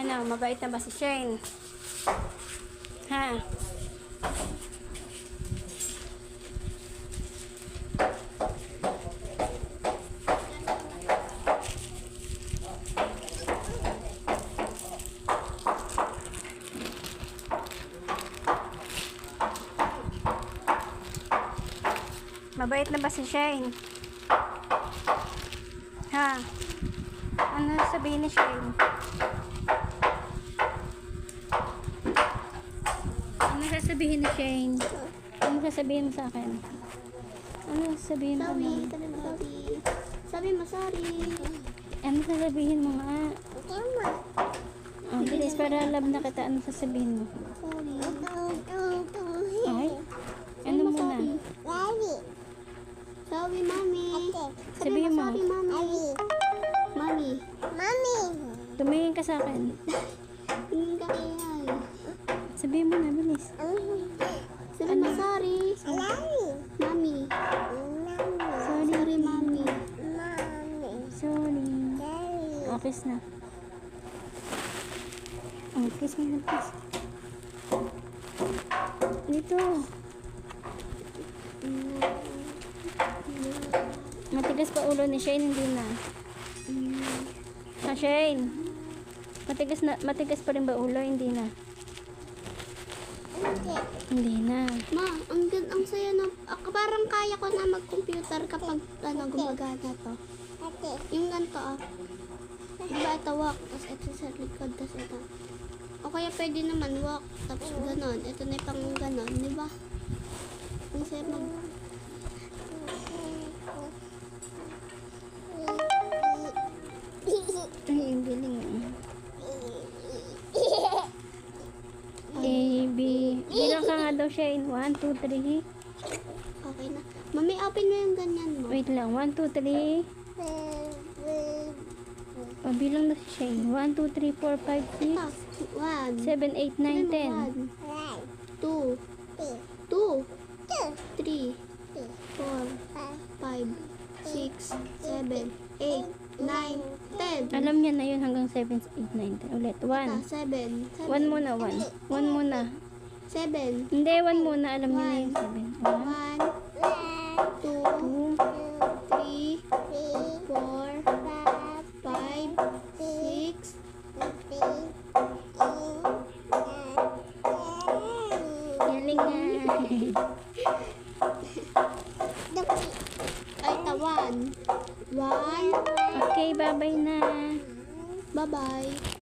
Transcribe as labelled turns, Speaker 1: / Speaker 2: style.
Speaker 1: Ano, mabait na ba si Shane? Ha? Mabait na ba si Shane? Ha? Ano sabihin ni Shane? Sasabihin ni Shane? Ano sasabihin mo sa akin? Ano sasabihin mo Sorry,
Speaker 2: sorry. Sabi mo sorry.
Speaker 1: Ano sasabihin mo nga?
Speaker 3: Tama.
Speaker 1: Oh, bilis para alam na kita. Ano sasabihin mo?
Speaker 2: Sorry.
Speaker 1: Ay? Ano muna?
Speaker 2: Sorry, mami.
Speaker 3: Sabi
Speaker 1: Sabihin mo. Sorry,
Speaker 2: mami. Mami.
Speaker 3: Mami.
Speaker 1: Tumingin ka sa akin.
Speaker 2: Tingin ka.
Speaker 1: Sabihin mo na, bilis.
Speaker 2: Sabi mo sorry. Mami.
Speaker 1: Sorry. Sorry, mami. Sorry. Oh, kiss na. Oh, kiss mo na, kiss. Dito. Matigas pa ulo ni Shane, hindi na. Ah, Shane. Matigas na, matigas pa rin ba ulo? Hindi na. Hindi na.
Speaker 2: Ma, ang gan ang saya ako parang kaya ko na mag-computer kapag ano gumagana to. Yung ganito ah. Diba ito walk, tapos ito sa likod, tapos ito. O kaya pwede naman walk, tapos ganon. Ito na yung pang ganon, di ba? Ang saya mag...
Speaker 1: nga daw, Shane. 1, 2, 3.
Speaker 2: Okay na. Mami, open mo yung ganyan mo.
Speaker 1: Wait lang. 1, 2, 3. O, bilang na si Shane. 1, 2, 3, 4, 5,
Speaker 2: Ah, one. 6,
Speaker 1: 7, 8, 9, 10.
Speaker 2: One. Two. Two. Three. Four. Five. Six. Seven. Eight. Nine. Ten. Alam
Speaker 1: niya na yun hanggang 7, 8, 9, 10. Ulit. 1. Ah,
Speaker 2: seven. 1 muna,
Speaker 1: 1. 1 muna.
Speaker 2: Seven.
Speaker 1: Hindi, one muna. Alam niyo na yung seven. One.
Speaker 2: One. Two. two three. Four. Five. Six.
Speaker 1: Galing na.
Speaker 2: Ay, tawan. One.
Speaker 1: Okay, bye-bye na.
Speaker 2: Bye-bye.